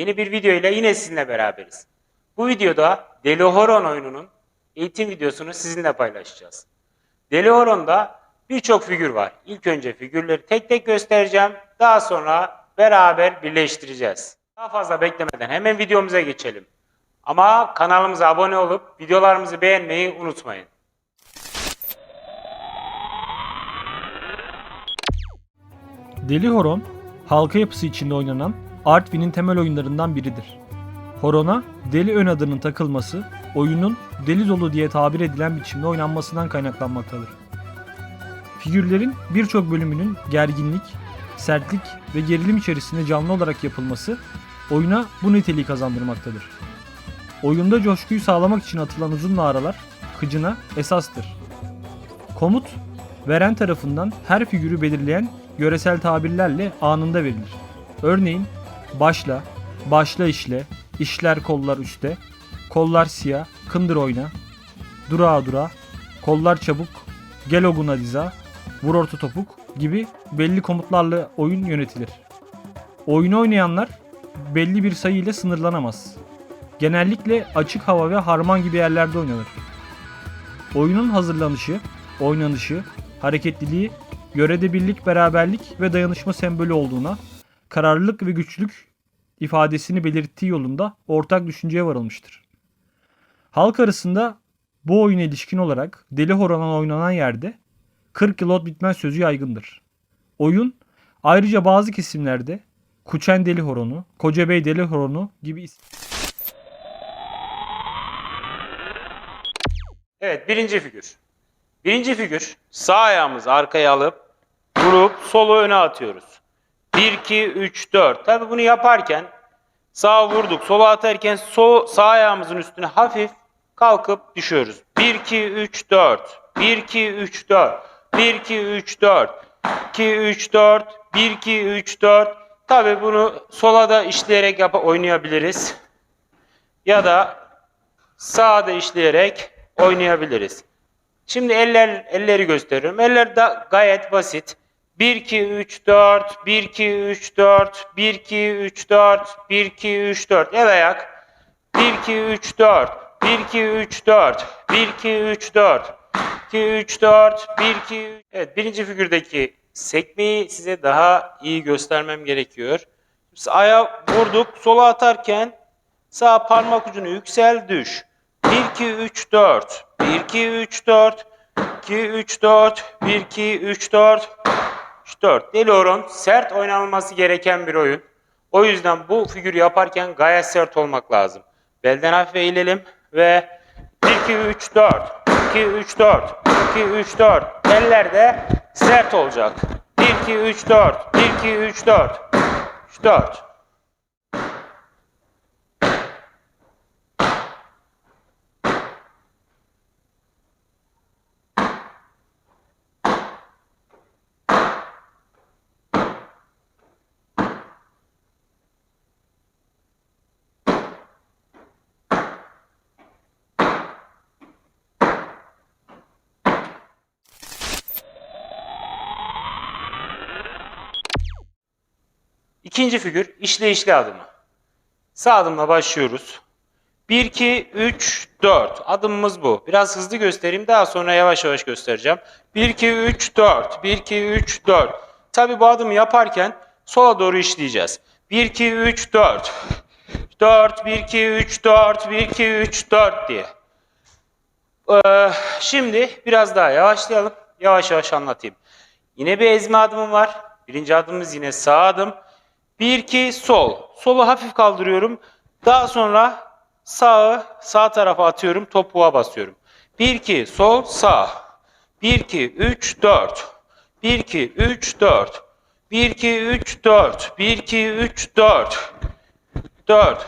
Yeni bir video ile yine sizinle beraberiz. Bu videoda Deli Horon oyununun eğitim videosunu sizinle paylaşacağız. Deli Horon'da birçok figür var. İlk önce figürleri tek tek göstereceğim. Daha sonra beraber birleştireceğiz. Daha fazla beklemeden hemen videomuza geçelim. Ama kanalımıza abone olup videolarımızı beğenmeyi unutmayın. Deli Horon, halka yapısı içinde oynanan Artvin'in temel oyunlarından biridir. Horon'a Deli ön adının takılması, oyunun Deli dolu diye tabir edilen biçimde oynanmasından kaynaklanmaktadır. Figürlerin birçok bölümünün gerginlik, sertlik ve gerilim içerisinde canlı olarak yapılması oyuna bu niteliği kazandırmaktadır. Oyunda coşkuyu sağlamak için atılan uzun naralar kıcına esastır. Komut, veren tarafından her figürü belirleyen yöresel tabirlerle anında verilir. Örneğin başla, başla işle, işler kollar üstte, kollar siyah, kındır oyna, durağa dura, kollar çabuk, gel oguna diza, vur orta topuk gibi belli komutlarla oyun yönetilir. Oyunu oynayanlar belli bir sayı ile sınırlanamaz. Genellikle açık hava ve harman gibi yerlerde oynanır. Oyunun hazırlanışı, oynanışı, hareketliliği, yörede birlik, beraberlik ve dayanışma sembolü olduğuna, kararlılık ve güçlülük ifadesini belirttiği yolunda ortak düşünceye varılmıştır. Halk arasında bu oyuna ilişkin olarak Deli Horon'a oynanan yerde 40 yıl ot bitmez sözü yaygındır. Oyun ayrıca bazı kesimlerde Kuçen Deli Horonu, Kocabey Deli Horonu gibi is- Evet birinci figür. Birinci figür sağ ayağımızı arkaya alıp vurup solu öne atıyoruz. 1, 2, 3, 4. Tabi bunu yaparken sağa vurduk sola atarken sol, sağ ayağımızın üstüne hafif kalkıp düşüyoruz. 1, 2, 3, 4. 1, 2, 3, 4. 1, 2, 3, 4. 2, 3, 4. 1, 2, 3, 4. Tabi bunu sola da işleyerek yap oynayabiliriz. Ya da sağda işleyerek oynayabiliriz. Şimdi eller elleri gösteriyorum. Eller da gayet basit. 1 2 3 4 1 2 3 4 1 2 3 4 1 2 3 4 el ayak 1 2 3 4 1 2 3 4 1 2 3 4 2 3 4 1 2 Evet birinci figürdeki sekmeyi size daha iyi göstermem gerekiyor. Biz ayağa vurduk sola atarken Sağ parmak ucunu yüksel düş. 1 2 3 4. 1 2 3 4. 2 3 4. 1 2 3 4. 3 4. Deli Horon sert oynanılması gereken bir oyun. O yüzden bu figürü yaparken gayet sert olmak lazım. Belden hafif eğilelim ve 1 2 3 4. 2 3 4. 2 3 4. Eller de sert olacak. 1 2 3 4. 1 2 3 4. 3 4. İkinci figür işleyişli adımı. Sağ adımla başlıyoruz. 1, 2, 3, 4. Adımımız bu. Biraz hızlı göstereyim daha sonra yavaş yavaş göstereceğim. 1, 2, 3, 4. 1, 2, 3, 4. Tabi bu adımı yaparken sola doğru işleyeceğiz. 1, 2, 3, 4. 4, 1, 2, 3, 4, 1, 2, 3, 4 diye. Ee, şimdi biraz daha yavaşlayalım. Yavaş yavaş anlatayım. Yine bir ezme adımım var. Birinci adımımız yine sağ adım. 1 2 sol. Solu hafif kaldırıyorum. Daha sonra sağı sağ tarafa atıyorum. Topuğa basıyorum. 1 2 sol sağ. 1 2 3 4. 1 2 3 4. 1 2 3 4. 1 2 3 4. 4.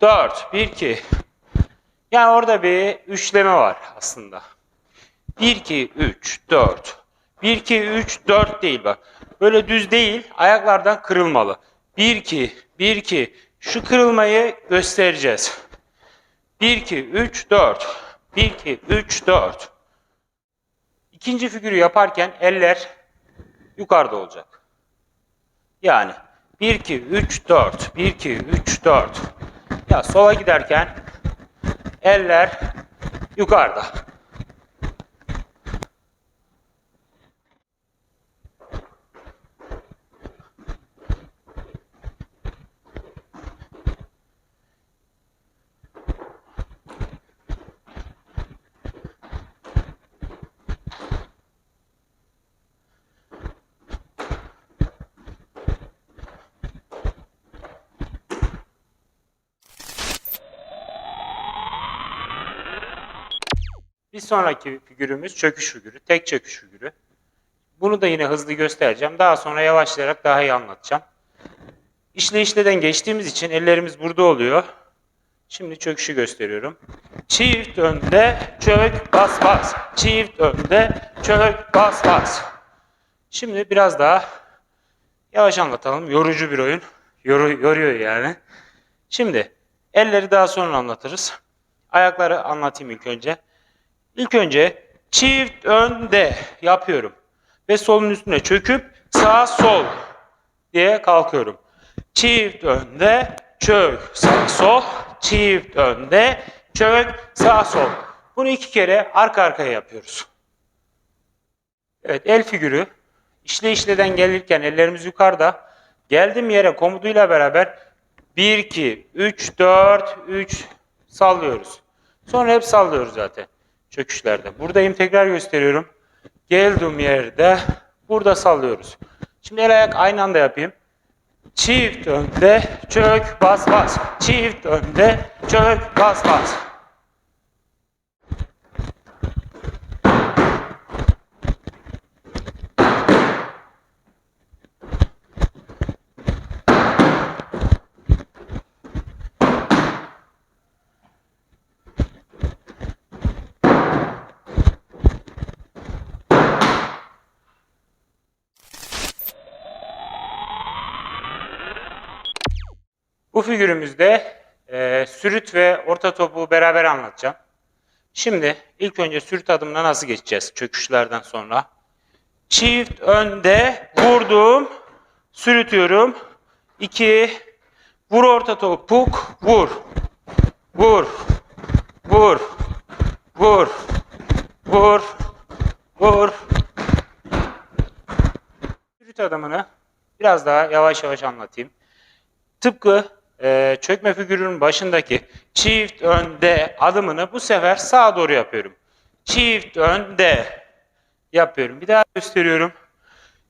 4 1 2. Yani orada bir üçleme var aslında. 1 2 3 4. 1 2 3 4 değil bak. Böyle düz değil, ayaklardan kırılmalı. 1 2 1 2 şu kırılmayı göstereceğiz. 1 2 3 4. 1 2 3 4. İkinci figürü yaparken eller yukarıda olacak. Yani 1 2 3 4 1 2 3 4 Ya sola giderken eller yukarıda. Sonraki figürümüz çöküş figürü, tek çöküş figürü. Bunu da yine hızlı göstereceğim. Daha sonra yavaşlayarak daha iyi anlatacağım. İşle işleden geçtiğimiz için ellerimiz burada oluyor. Şimdi çöküşü gösteriyorum. Çift önde çök bas bas. Çift önde çök bas bas. Şimdi biraz daha yavaş anlatalım. Yorucu bir oyun. Yoru, yoruyor yani. Şimdi elleri daha sonra anlatırız. Ayakları anlatayım ilk önce. İlk önce çift önde yapıyorum. Ve solun üstüne çöküp sağ sol diye kalkıyorum. Çift önde çök sağ sol. Çift önde çök sağ sol. Bunu iki kere arka arkaya yapıyoruz. Evet el figürü. İşle işleden gelirken ellerimiz yukarıda. Geldim yere komutuyla beraber 1, 2, 3, 4, 3 sallıyoruz. Sonra hep sallıyoruz zaten çöküşlerde. Buradayım tekrar gösteriyorum. Geldim yerde burada sallıyoruz. Şimdi el ayak aynı anda yapayım. Çift önde çök bas bas. Çift önde çök bas bas. Bu figürümüzde e, sürüt ve orta topu beraber anlatacağım. Şimdi ilk önce sürüt adımına nasıl geçeceğiz çöküşlerden sonra? Çift önde vurdum, sürütüyorum. 2 vur orta topuk, vur. Vur. Vur. Vur. Vur. Vur. Sürüt adımını biraz daha yavaş yavaş anlatayım. Tıpkı e, çökme figürünün başındaki çift önde adımını bu sefer sağa doğru yapıyorum. Çift önde yapıyorum. Bir daha gösteriyorum.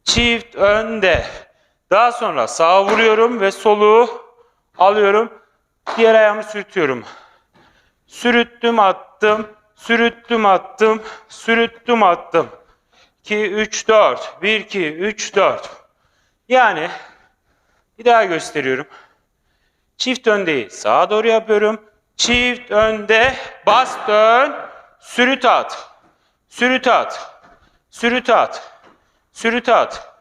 Çift önde. Daha sonra sağa vuruyorum ve solu alıyorum. Diğer ayağımı sürtüyorum. Sürüttüm attım. Sürüttüm attım. Sürüttüm attım. 2 3 4 1 2 3 4. Yani bir daha gösteriyorum. Çift öndeyi sağa doğru yapıyorum. Çift önde bas dön. Sürüt at. Sürüt at. Sürüt at. Sürüt at.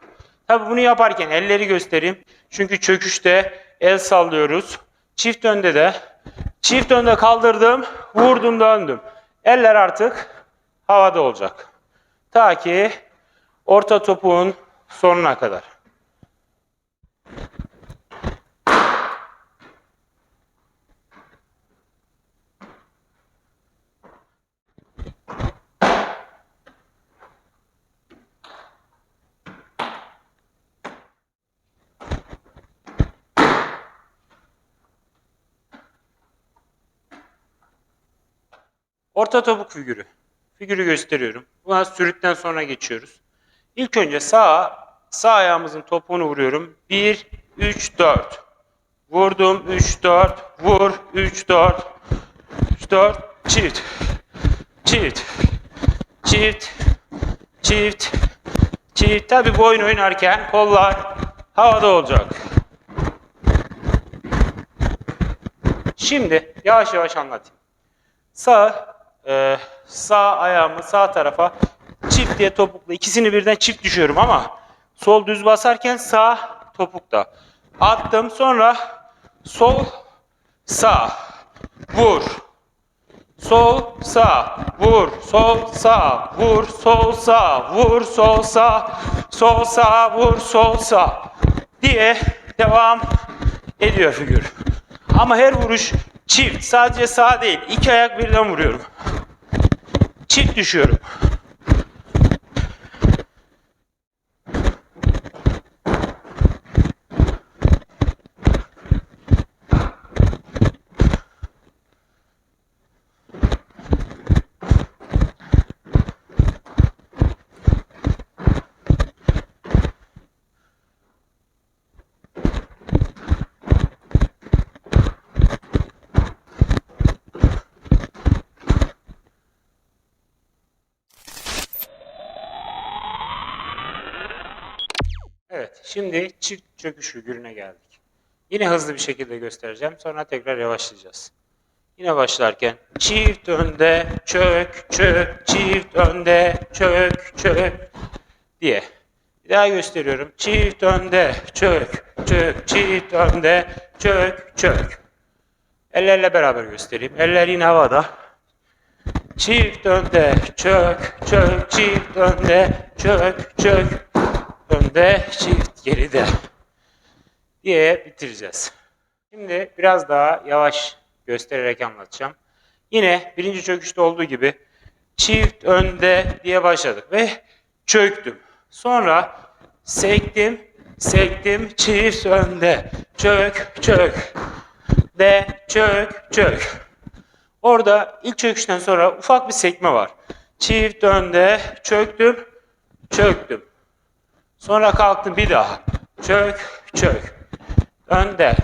Tabi bunu yaparken elleri göstereyim. Çünkü çöküşte el sallıyoruz. Çift önde de çift önde kaldırdım, vurdum döndüm. Eller artık havada olacak. Ta ki orta topuğun sonuna kadar. Orta topuk figürü. Figürü gösteriyorum. Buna sürütten sonra geçiyoruz. İlk önce sağ sağ ayağımızın topuğunu vuruyorum. 1 3 4. Vurdum 3 4. Vur 3 4. 3 4 çift. Çift. Çift. Çift. Çift. Tabi bu oynarken kollar havada olacak. Şimdi yavaş yavaş anlatayım. Sağ e, sağ ayağımı sağ tarafa çift diye topukla ikisini birden çift düşüyorum ama sol düz basarken sağ topukta. Attım sonra sol sağ vur. Sol sağ vur sol sağ vur sol sağ vur sol sağ sol sağ vur sol sağ diye devam ediyor figür. Ama her vuruş çift. Sadece sağ değil. İki ayak birden vuruyorum. Çift düşüyorum. Evet, şimdi çift çöküş figürüne geldik. Yine hızlı bir şekilde göstereceğim. Sonra tekrar yavaşlayacağız. Yine başlarken çift önde çök çök çift önde çök çök diye. Bir daha gösteriyorum. Çift önde çök çök çift önde çök çök. Ellerle beraber göstereyim. Eller yine havada. Çift önde çök çök çift önde çök çök önde çift geride diye bitireceğiz. Şimdi biraz daha yavaş göstererek anlatacağım. Yine birinci çöküşte olduğu gibi çift önde diye başladık ve çöktüm. Sonra sektim, sektim, çift önde, çök, çök, de, çök, çök. Orada ilk çöküşten sonra ufak bir sekme var. Çift önde, çöktüm, çöktüm. Sonra kalktım bir daha. Çök, çök. Önde.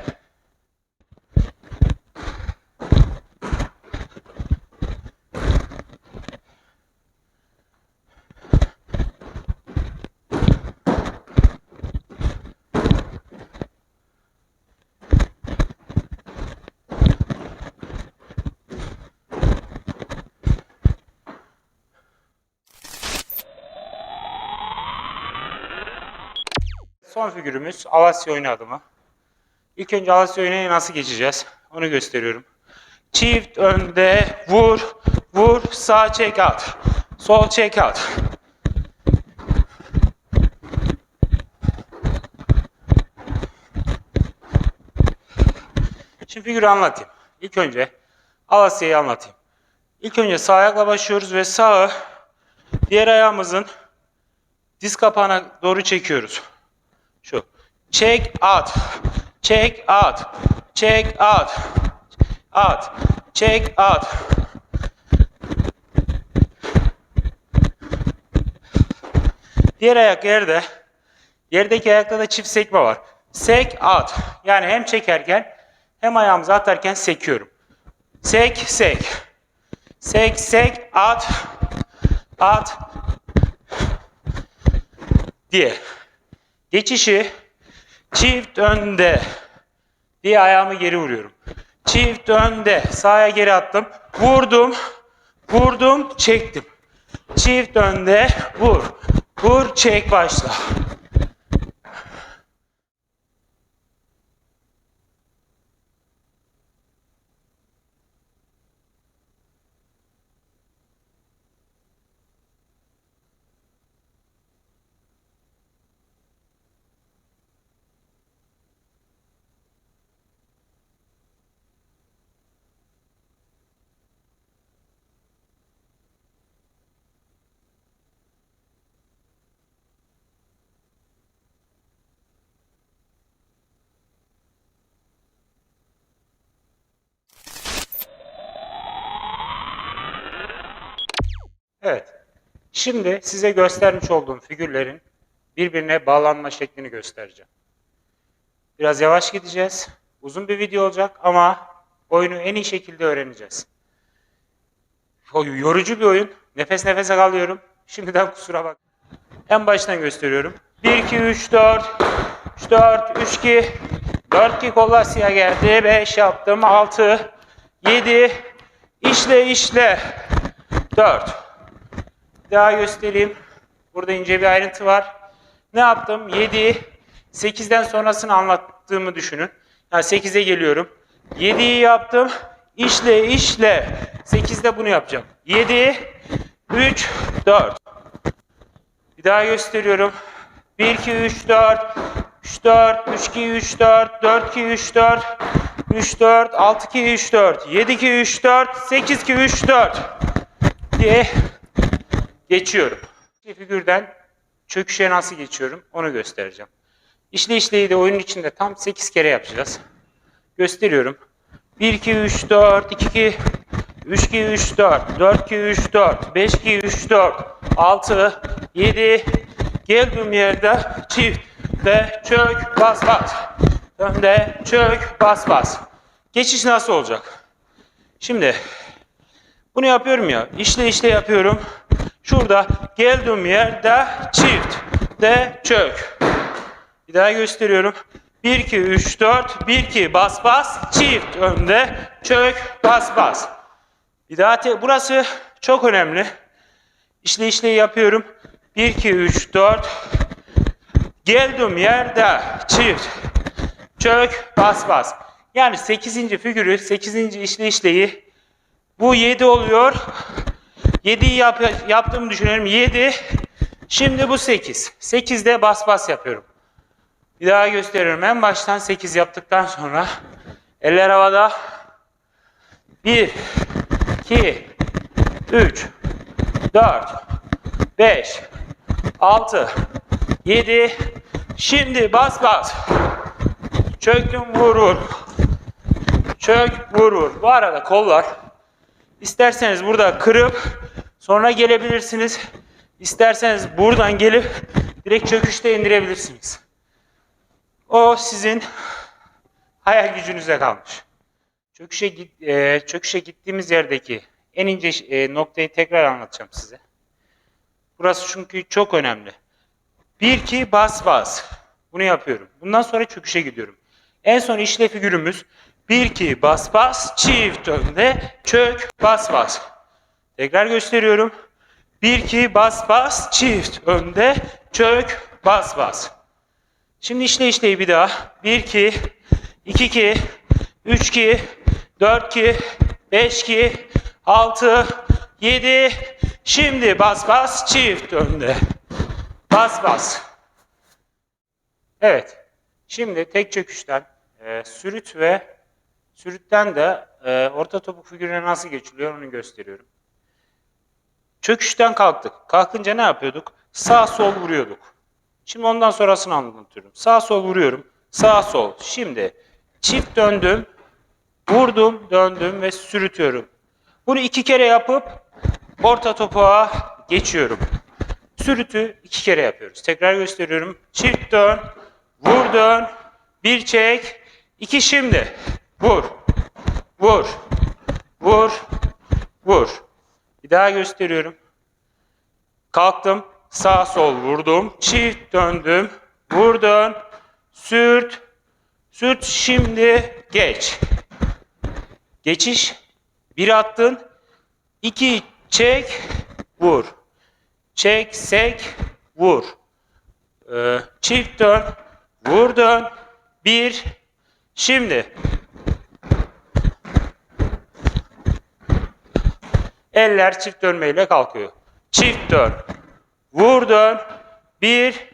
Son figürümüz Alasya oyunu adımı. İlk önce Alasya oyununa nasıl geçeceğiz? Onu gösteriyorum. Çift önde vur, vur, sağ çek at. Sol çek at. Şimdi figürü anlatayım. İlk önce Alasya'yı anlatayım. İlk önce sağ ayakla başlıyoruz ve sağı diğer ayağımızın diz kapağına doğru çekiyoruz. Şu. Çek at. Çek at. Çek at. At. Çek at. Diğer ayak yerde. Yerdeki ayakta da çift sekme var. Sek at. Yani hem çekerken hem ayağımızı atarken sekiyorum. Sek sek. Sek sek at. At. Diye. Geçişi çift önde diye ayağımı geri vuruyorum. Çift önde sağa geri attım. Vurdum. Vurdum, çektim. Çift önde vur. Vur, çek başla. Evet. Şimdi size göstermiş olduğum figürlerin birbirine bağlanma şeklini göstereceğim. Biraz yavaş gideceğiz. Uzun bir video olacak ama oyunu en iyi şekilde öğreneceğiz. Yorucu bir oyun. Nefes nefese kalıyorum. Şimdiden kusura bak. En baştan gösteriyorum. 1, 2, 3, 4. 3, 4, 3, 2. 4, 2 kollar siyah geldi. 5 yaptım. 6, 7. İşle, işle. 4. Daha göstereyim. Burada ince bir ayrıntı var. Ne yaptım? 7, 8'den sonrasını anlattığımı düşünün. Yani 8'e geliyorum. 7'yi yaptım. İşle, işle. 8'de bunu yapacağım. 7, 3, 4. Bir daha gösteriyorum. 1, 2, 3, 4. 3 4 3 2 3 4 4 2 3 4 3 4 6 2 3 4 7 2 3 4 8 2 3 4 diye geçiyorum. Figürden çöküşe nasıl geçiyorum onu göstereceğim. İşle işleyi de oyunun içinde tam 8 kere yapacağız. Gösteriyorum. 1 2 3 4 2 2 3 2 3 4 4 2 3 4 5 2 3 4 6 7 geldiğim yerde çift de çök bas bas. Önde çök bas bas. Geçiş nasıl olacak? Şimdi bunu yapıyorum ya. İşle işle yapıyorum. Şurada geldiğim yerde çift de çök. Bir daha gösteriyorum. 1 2 3 4 1 2 bas bas çift önde çök bas bas. Bir daha te- burası çok önemli. İşle işle yapıyorum. 1 2 3 4 geldim yerde çift çök bas bas. Yani 8. figürü 8. işle işleyi bu 7 oluyor. 7'yi yap, yaptığımı düşünüyorum. 7. Şimdi bu 8. 8'de bas bas yapıyorum. Bir daha gösteriyorum. En baştan 8 yaptıktan sonra eller havada. 1 2 3 4 5 6 7 Şimdi bas bas. Çöktüm vurur. Çök vurur. Bu arada kollar İsterseniz burada kırıp sonra gelebilirsiniz. İsterseniz buradan gelip direkt çöküşte indirebilirsiniz. O sizin hayal gücünüze kalmış. Çöküşe, git- e, çöküşe gittiğimiz yerdeki en ince e, noktayı tekrar anlatacağım size. Burası çünkü çok önemli. Bir ki bas bas. Bunu yapıyorum. Bundan sonra çöküşe gidiyorum. En son işle figürümüz 1 2 bas bas çift önde çök bas bas. Tekrar gösteriyorum. 1 2 bas bas çift önde çök bas bas. Şimdi işle işleyi bir daha. 1 2 2 2 3 2 4 2 5 2 6 7 Şimdi bas bas çift önde. Bas bas. Evet. Şimdi tek çöküşten e, sürüt ve sürütten de e, orta topuk figürüne nasıl geçiliyor onu gösteriyorum. Çöküşten kalktık. Kalkınca ne yapıyorduk? Sağ sol vuruyorduk. Şimdi ondan sonrasını anlatıyorum. Sağ sol vuruyorum. Sağ sol. Şimdi çift döndüm. Vurdum, döndüm ve sürütüyorum. Bunu iki kere yapıp orta topuğa geçiyorum. Sürütü iki kere yapıyoruz. Tekrar gösteriyorum. Çift dön, vur dön, bir çek, iki şimdi. Vur, vur, vur, vur. Bir daha gösteriyorum. Kalktım, sağ sol vurdum, çift döndüm, vur dön, sürt, sürt şimdi geç. Geçiş, bir attın, iki çek, vur. Çek, sek, vur. Ee, çift dön, vur dön, bir, şimdi. Eller çift dönmeyle kalkıyor. Çift dön, vur dön, bir,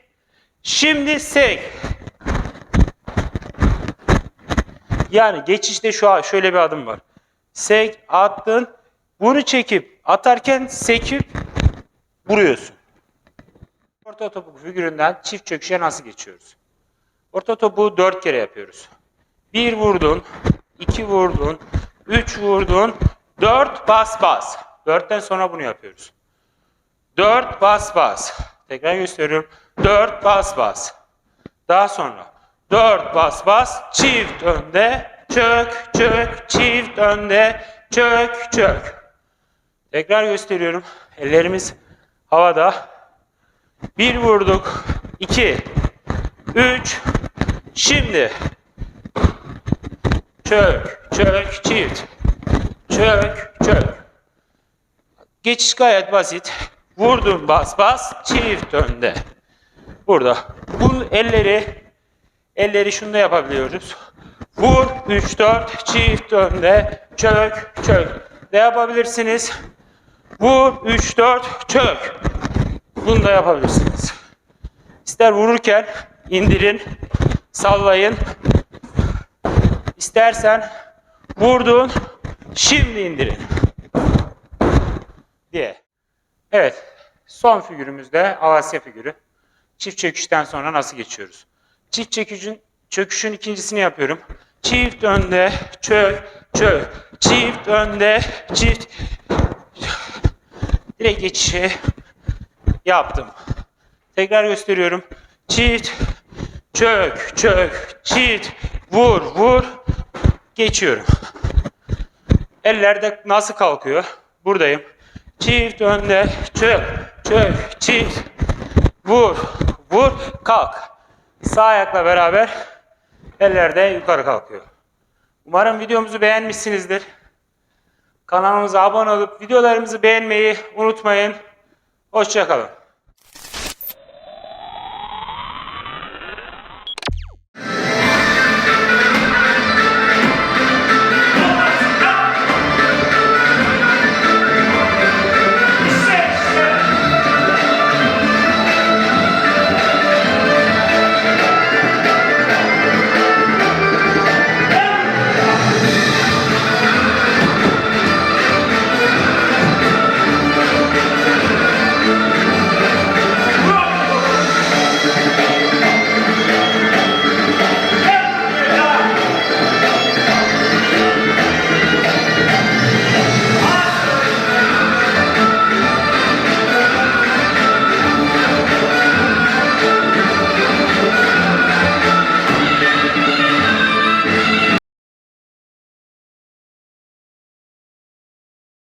şimdi sek. Yani geçişte şu şöyle bir adım var. Sek, attın, bunu çekip atarken sekip vuruyorsun. Orta topuk figüründen çift çöküşe nasıl geçiyoruz? Orta topuğu dört kere yapıyoruz. Bir vurdun, iki vurdun, üç vurdun, dört bas bas. Dörtten sonra bunu yapıyoruz. Dört bas bas. Tekrar gösteriyorum. Dört bas bas. Daha sonra dört bas bas, çift önde, çök, çök, çift önde, çök, çök. Tekrar gösteriyorum. Ellerimiz havada. Bir vurduk. iki, üç, şimdi. Çök, çök, çift. Çök, çök. Geçiş gayet basit. Vurdum bas bas, çift önde. Burada. Bu elleri elleri şunda yapabiliyoruz. Vur 3 4 çift önde çök çök. Ne yapabilirsiniz? Vur 3 4 çök. Bunu da yapabilirsiniz. İster vururken indirin, sallayın. İstersen vurdun, şimdi indirin. Diye. Evet, son figürümüzde Alasya figürü. Çift çöküşten sonra nasıl geçiyoruz? Çift çöküşün, çöküşün ikincisini yapıyorum. Çift önde, çök, çök. Çift önde, çift. Direkt geçişi yaptım. Tekrar gösteriyorum. Çift, çök, çök, çift, vur, vur. Geçiyorum. Ellerde nasıl kalkıyor? Buradayım. Çift önde, çök, çök, çift, vur, vur, kalk. Sağ ayakla beraber eller de yukarı kalkıyor. Umarım videomuzu beğenmişsinizdir. Kanalımıza abone olup videolarımızı beğenmeyi unutmayın. Hoşçakalın.